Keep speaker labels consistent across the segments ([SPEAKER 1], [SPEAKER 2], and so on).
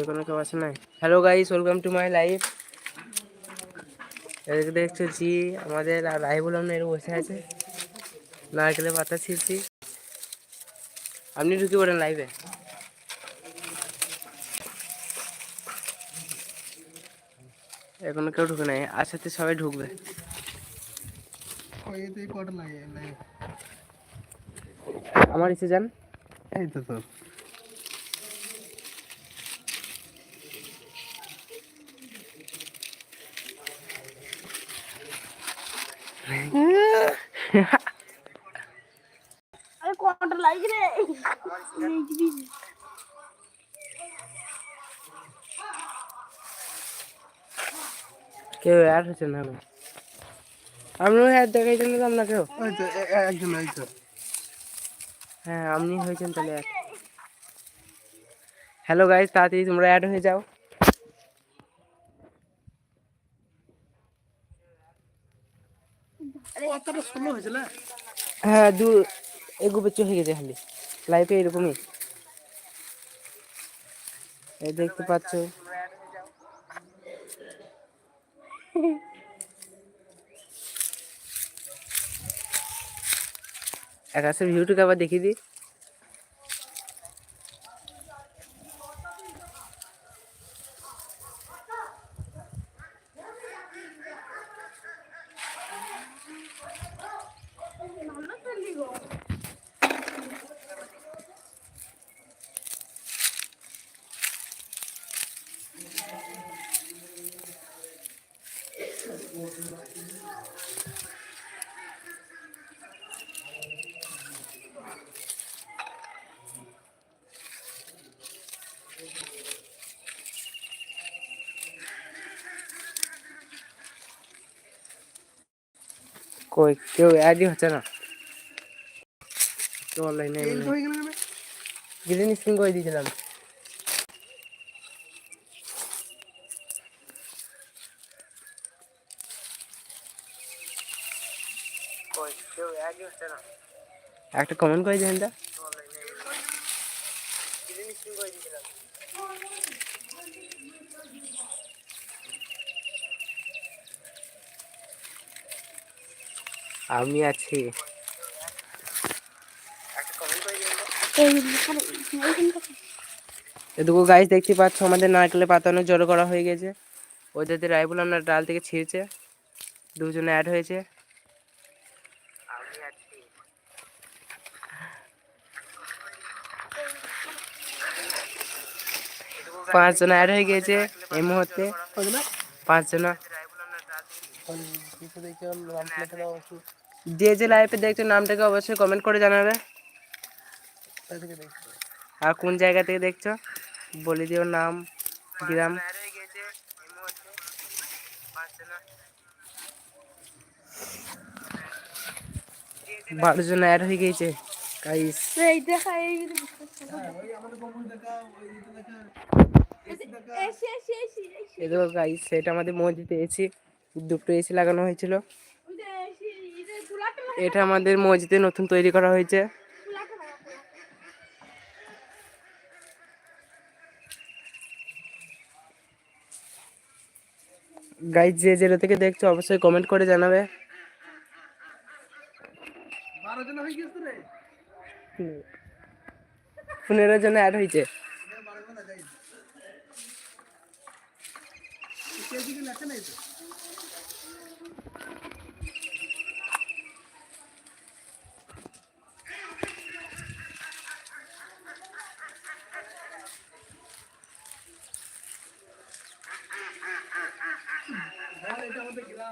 [SPEAKER 1] এখানে কেউ আছে নাই। Hello guys welcome to my life এদিকে দেখছ জি আমাদের আর রাই বললাম না এর বসে আছে। নারকেলের পাতা ছিঁড়ছি। আপনি ঢুকে পড়েন লাইভে এখনও কেউ ঢুকে নাই আস্তে আস্তে সবাই ঢুকবে। আমার ইচ্ছে যান
[SPEAKER 2] এই তো তোর।
[SPEAKER 3] আরে কটা লাইক রে
[SPEAKER 1] কেউ অ্যাড হচ্ছে না এখন। আপনিও অ্যাড দেখাইছেন না তো আপনাকেও
[SPEAKER 2] ওই তো এ- এ- একজন এই তো
[SPEAKER 1] হ্যাঁ আপনি হয়েছেন তাহলে অ্যাড হ্যালো গাইস তাড়াতাড়ি তোমরা অ্যাড হয়ে যাও হ্যাঁ দু এগু চলে গেছে খালি। লাইফে এরকমই। এই দেখতে পাচ্ছ। আকাশের ভিউটুকু আবার দেখিয়ে দিই। কই? কেউ অ্যাডই হচ্ছে না। তো অনলাইনে? গ্রিন স্ক্রিন করে দিয়েছিলাম? একটা কমেন্ট করে দেন আমি আছি। এদিকে গাছ দেখতে পাচ্ছ আমাদের নারকেলের পাতানো জড়ো করা হয়ে গেছে। ওদের রাইবুল আমরা ডাল থেকে ছিঁড়ছে দুজনে অ্যাড হয়েছে। পাঁচজন অ্যাড হয়ে গেছে এই মুহূর্তে। পাঁচজন। যে যে লাইভে দেখছ, নামটাকে অবশ্যই কমেন্ট করে জানাবে। আর কোন জায়গা থেকে দেখছ, বলে দিও নাম, গ্রাম। বারো জন অ্যাড হয়ে গেছে সেটা আমাদের মসজিদে এসি দুটো এসি লাগানো হয়েছিল
[SPEAKER 3] ওই যে এসি এটা গুলাটা
[SPEAKER 1] এটা আমাদের মসজিদে নতুন তৈরি করা হয়েছে। গাইস যে জেলা থেকে দেখছ অবশ্যই কমেন্ট করে জানাবে। পনেরো জন অ্যাড হয়েছে
[SPEAKER 2] বারো জন যাই কে দিকে লেখা নেই তো হ্যাঁ এটা আমাদের গ্রাম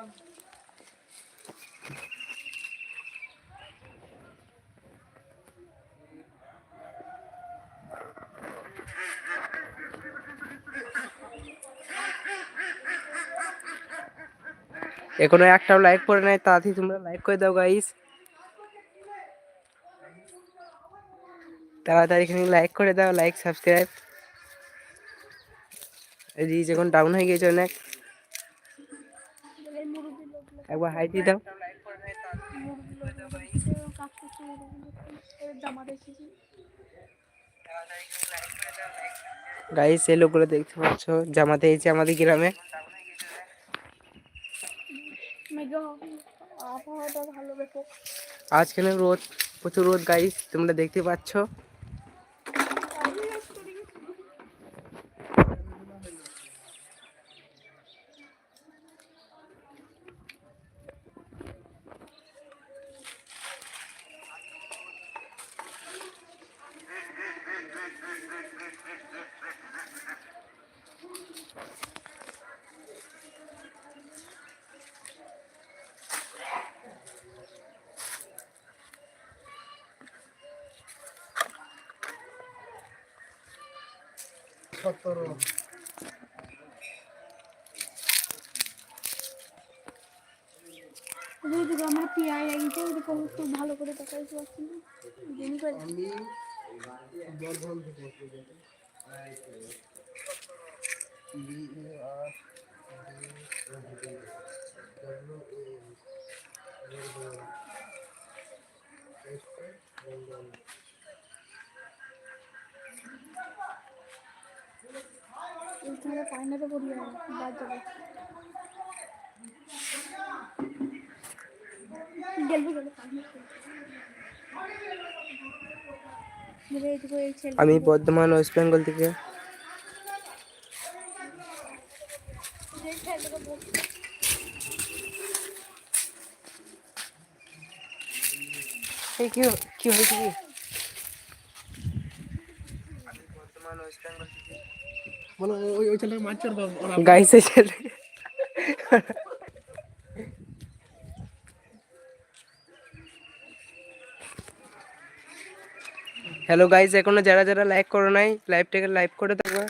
[SPEAKER 1] এখনও একটাও লাইক করে নাই, তাড়াতাড়ি তোমরা লাইক করে দাও গাইস তাড়াতাড়ি এখানে লাইক করে দাও লাইক সাবস্ক্রাইব রিচ এখন ডাউন হয়ে গেছে অনেক। একবার হাই দিয়ে দাও গাইস এই লোকগুলো দেখতে পাচ্ছ? জামাতে এসেছে আমাদের গ্রামে। আজকে রোদ, প্রচুর রোদ গাইস তোমরা দেখতে পাচ্ছ?
[SPEAKER 2] সতেরো
[SPEAKER 3] ওইদিকে আমার পিয়াই লাগিয়েছে ওইদিকে একটু ভালো করে দেখাইতে পারছি না
[SPEAKER 2] আমি বর্ধমান থেকে আসছি। B A R W A Bardhaman. Bardhaman.
[SPEAKER 3] এইখানে পাইনাতে পড়ি যাবে বাদ যাবে গেলবো গেলে পাইনাতে এইটুকু এই ছেলে
[SPEAKER 1] আমি বর্ধমান ওয়েস্ট বেঙ্গল থেকে
[SPEAKER 3] এই ছেলেটাকে বলছি
[SPEAKER 1] এই কি কি হয়েছে কি বর্ধমান ওয়েস্ট বেঙ্গল থেকে
[SPEAKER 2] বলো ওই ওই ছেলেটাকে মারছে ওর।
[SPEAKER 1] গাইস ছেলে। হ্যালো গাইস এখনও যারা যারা লাইক করো নাই লাইভটাকে লাইভ করে দাও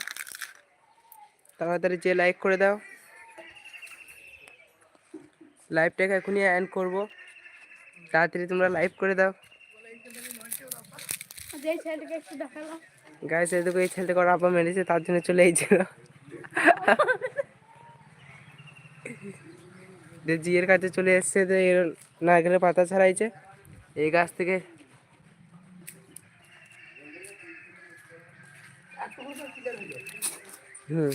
[SPEAKER 1] তাড়াতাড়ি যে লাইক করে দাও। লাইভটাকে এখনই এন্ড করব। তাড়াতাড়ি তোমরা লাইভ করে দাও।
[SPEAKER 3] যে ছেলেটাকে একটু দেখালাম
[SPEAKER 1] গাইস এই দেখো এই ছেলেটাকে ওর আপা মেরেছে তার জন্য চলে এসেছিল। যে জিয়ের কাছে চলে এসছে তো এর নারকেলের পাতা ছাড়াইছে এই গাছ থেকে হুম।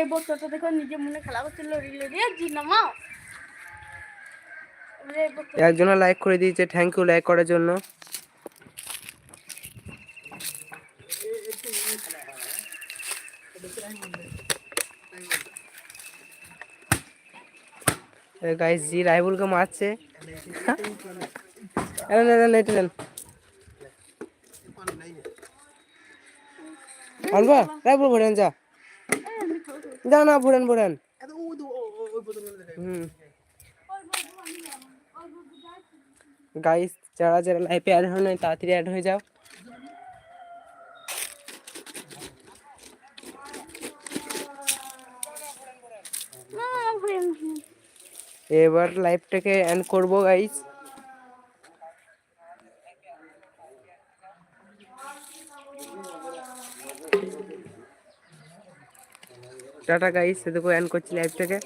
[SPEAKER 3] এই বচ্চাটা দেখো নিজে মনে খেলা করছিল লড়ি লড়ি আর জি নামাও এই বচ্চা
[SPEAKER 1] একজনে লাইক করে দিয়েছে থ্যাংক ইউ লাইক করার জন্য। রাইবুলকে মারছে। রাইবুল ভরেন যা। যা না ভরেন ভরেন গাইস যারা যারা লাইফে অ্যাড হয় নাই তাড়াতাড়ি অ্যাড হয়ে যাও
[SPEAKER 3] না ঘুরে
[SPEAKER 1] এবার লাইভটাকে এন্ড করব গাইস টাটা গাইস দেখো এন্ড করছি লাইভটাকে।